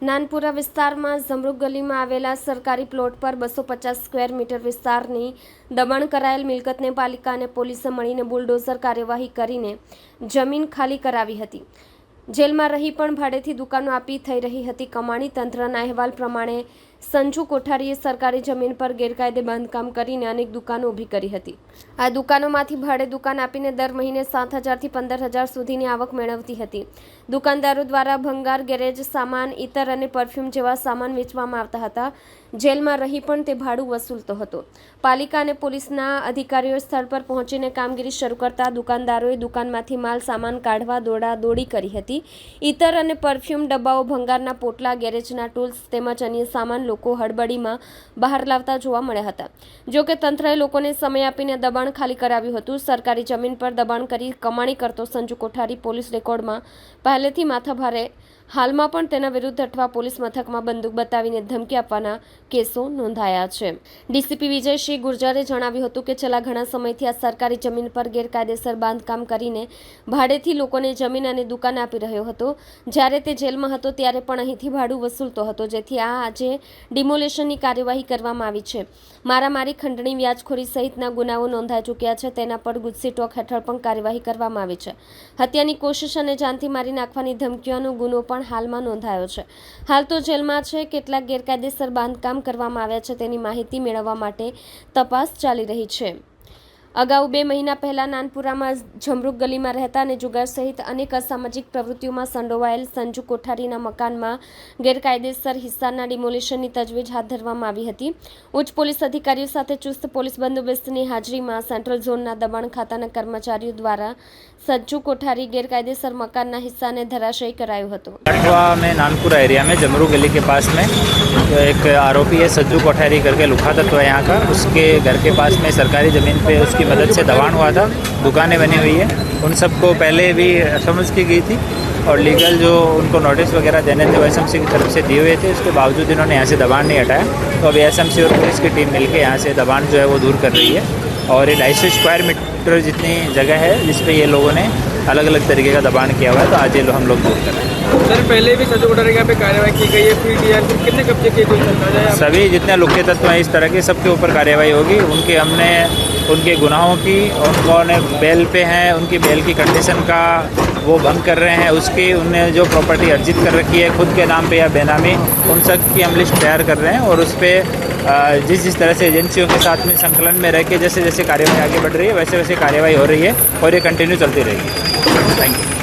નાનપુરા વિસ્તારમાં ઝમરૂક ગલીમાં આવેલા સરકારી પ્લોટ પર બસો પચાસ સ્ક્વેર મીટર વિસ્તારની દબાણ કરાયેલ મિલકતને પાલિકા અને પોલીસે મળીને બુલડોઝર કાર્યવાહી કરીને જમીન ખાલી કરાવી હતી. જેલમાં રહી પણ ભાડેથી દુકાનો આપી થઈ રહી હતી. કમાણી તંત્રના અહેવાલ પ્રમાણે સંજુ કોઠારીએ સરકારી જમીન પર ગેરકાયદે બાંધકામ કરીને અનેક દુકાનો ઊભી કરી હતી. આ દુકાનોમાંથી ભાડે દુકાન આપીને દર મહિને સાત હજારથી પંદર હજાર સુધીની આવક મેળવતી હતી. દુકાનદારો દ્વારા ભંગાર, ગેરેજ, સામાન ઇતર અને પરફ્યુમ જેવા સામાન વેચવામાં આવતા હતા. જેલમાં રહી પણ તે ભાડું વસૂલતો હતો. પાલિકા અને પોલીસના અધિકારીઓ સ્થળ પર પહોંચીને કામગીરી શરૂ કરતા દુકાનદારોએ દુકાનમાંથી માલ, સામાન કાઢવા, દોડા, દોડી કરી હતી. ઇતર અને પરફ્યુમ ડબ્બાઓ ભંગારના પોટલા, ગેરેજના ટૂલ્સ તેમજ અન્ય સામાન લોકો હડબડીમાં બહાર લાવતા જોવા મળ્યા હતા. જોકે તંત્રએ લોકોને સમય આપીને દબાણ ખાલી કરાવ્યું હતું. સરકારી જમીન પર દબાણ કરી કમાણી કરતો સંજુ કોઠારી પોલીસ રેકોર્ડમાં પહેલેથી માથાભારે, હાલમાં પણ તેના વિરુદ્ધ અઠવા પોલીસ મથકમાં બંદૂક બતાવીને ધમકી આપવાના કેસો નોંધાયા છે. ડીસીપી વિજયસિંહ ગુર્જરે જણાવ્યું હતું કે છેલ્લા ઘણા સમયથી આ સરકારી જમીન પર ગેરકાયદેસર બાંધકામ કરીને ભાડેથી લોકોને જમીન અને દુકાન આપી રહ્યો હતો. જ્યારે તે જેલમાં હતો ત્યારે પણ અહીંથી ભાડું વસૂલતો હતો, જેથી આ આજે ડિમોલેશનની કાર્યવાહી કરવામાં આવી છે. મારામારી, ખંડણી, વ્યાજખોરી સહિતના ગુનાઓ નોંધાઈ ચૂક્યા છે. તેના પર ગુજસી ટોક હેઠળ પણ કાર્યવાહી કરવામાં આવી છે. હત્યાની કોશિશ અને જાનથી મારી નાખવાની ધમકીઓનો ગુનો પણ હાલમાં નોંધાયો છે. હાલ તો જેલમાં છે. કેટલાક ગેરકાયદેસર બાંધકામ કરવામાં આવ્યા છે. તેની માહિતી મેળવવા માટે તપાસ ચાલી રહી છે. અગાઉ બે મહિના પહેલા નાનપુરામાં જમરૂક ગલીમાં રહેતા અને જુગાર સહિત અનેક અસામાજિક પ્રવૃત્તિઓમાં સંડોવાયેલ સંજુ કોઠારીના મકાનમાં ગેરકાયદેસર હિસ્સાના ડિમોલિશનની તજવીજ હાથ ધરવામાં આવી હતી ઉચ્ચ પોલીસ અધિકારીઓ સાથે ચુસ્ત પોલીસ બંદોબસ્તની હાજરીમાં સેન્ટ્રલ ઝોનના દબાણ ખાતાના કર્મચારીઓ દ્વારા સંજુ કોઠારી ગેરકાયદેસર મકાનના હિસ્સાને ધરાશયી કરાયો હતો कठुआ में नानपुरा एरिया में जमरू गली के पास में तो एक आरोपी है सज्जू कोठारी करके लुखा तत्व है यहाँ का उसके घर के पास में सरकारी ज़मीन पे उसकी मदद से दबाण हुआ था। दुकानें बनी हुई है। उन सबको पहले भी समझ की गई थी और लीगल जो उनको नोटिस वगैरह देने थे वो एसएमसी की तरफ़ से दिए हुए थे। उसके बावजूद इन्होंने यहाँ से दबाण नहीं हटाया। तो अभी एस और पुलिस की टीम मिलकर यहाँ से दबाण जो है वो दूर कर रही है। और ये ढाई सौ स्क्वायर मीटर जितनी जगह है जिस पे ये लोगों ने अलग अलग तरीके का दबाण किया हुआ है तो आज ये लोग हम लोग दूर कर रहे हैं। सर पहले भी के यहाँ पे कार्रवाई की गई है फिर कितने कब्जे किए कोई सभी जितने लुके तत्व हैं इस तरह के सबके ऊपर कार्रवाई होगी। उनके हमने उनके गुनाहों की, और कौन बेल पे हैं, उनकी बेल की कंडीशन का वो भंग कर रहे हैं, उसकी उनने जो प्रॉपर्टी अर्जित कर रखी है, खुद के नाम पे या बेनामी, उन सब की हम लिस्ट तैयार कर रहे हैं, और उस पर जिस जिस तरह से एजेंसियों के साथ में संकलन में रह के जैसे जैसे कार्यवाही आगे बढ़ रही है, वैसे वैसे कार्यवाही हो रही है, और ये कंटिन्यू चलती रहेगी। Thank you